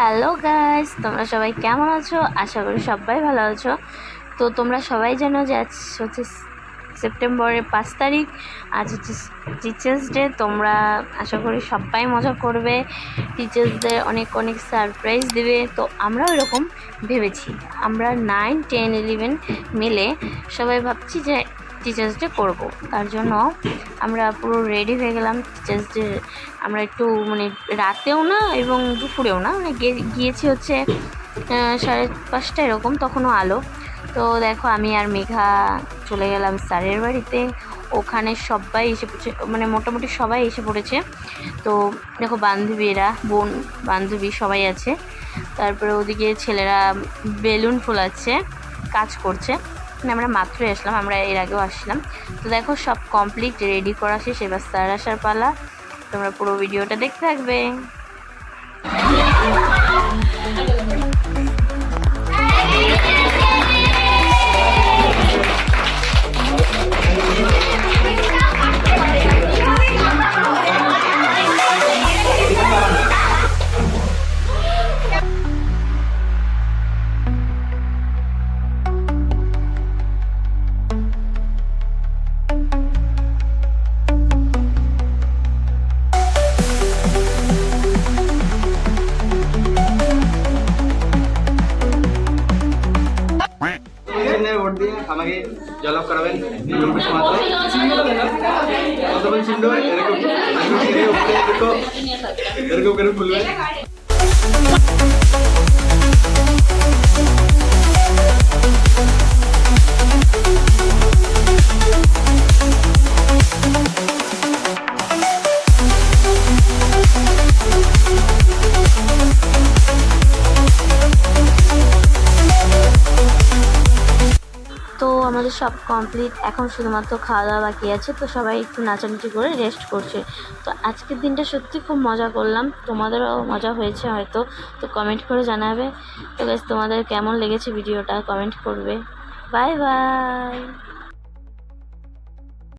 Hello guys, তোমরা সবাই কেমন আছো? আশা করি সবাই ভালো আছো। তো তোমরা সবাই জানো যে আজ হচ্ছে সেপ্টেম্বরের পাঁচ তারিখ, আজ হচ্ছে টিচার্স ডে তোমরা আশা করি সবাই মজা করবে। টিচার্স ডে অনেক অনেক সারপ্রাইজ দেবে। তো আমরাও এরকম ভেবেছি। আমরা নাইন টেন ইলেভেন মিলে সবাই ভাবছি যে টিচার্স ডে করব। তার জন্য আমরা পুরো রেডি হয়ে গেলাম টিচার্স ডে আমরা একটু মানে রাতেও না এবং দুপুরেও না মানে গিয়েছি হচ্ছে সাড়ে পাঁচটা এরকম তখনও আলো। তো দেখো আমি আর মেঘা চলে গেলাম স্যারের বাড়িতে। ওখানে সবাই এসে পড়ছে মানে মোটামুটি সবাই এসে পড়েছে। তো দেখো বান্ধবীরা বোন, বান্ধবী সবাই আছে। তারপরে ওদিকে ছেলেরা বেলুন ফোলাচ্ছে, কাজ করছে। মানে আমরা মাত্র আসলাম, আমরা এর আগেও আসলাম। তো দেখো, সব কমপ্লিট রেডি করা শেষ। এবার স্যার আসার পালা। তোমরা পুরো ভিডিওটা দেখতে থাকবে। চিহ্নে ভোট দিয়ে আমাকে জলপ করাবেন লম্বি সমাজ কতক্ষণ চিহ্ন এরকম এরকম চিহ্নে উপরে এরকম এরকম করে খুলবেন আমাদের সব কমপ্লিট এখন শুধুমাত্র খাওয়া দাওয়া বাকি আছে, তো সবাই একটু নাচানাচি করে রেস্ট করছে। তো আজকের দিনটা সত্যি খুব মজা করলাম। তোমাদেরও মজা হয়েছে হয়তো, তো কমেন্ট করে জানাবে। তো বেশ তোমাদের কেমন লেগেছে ভিডিওটা কমেন্ট করবে। Bye bye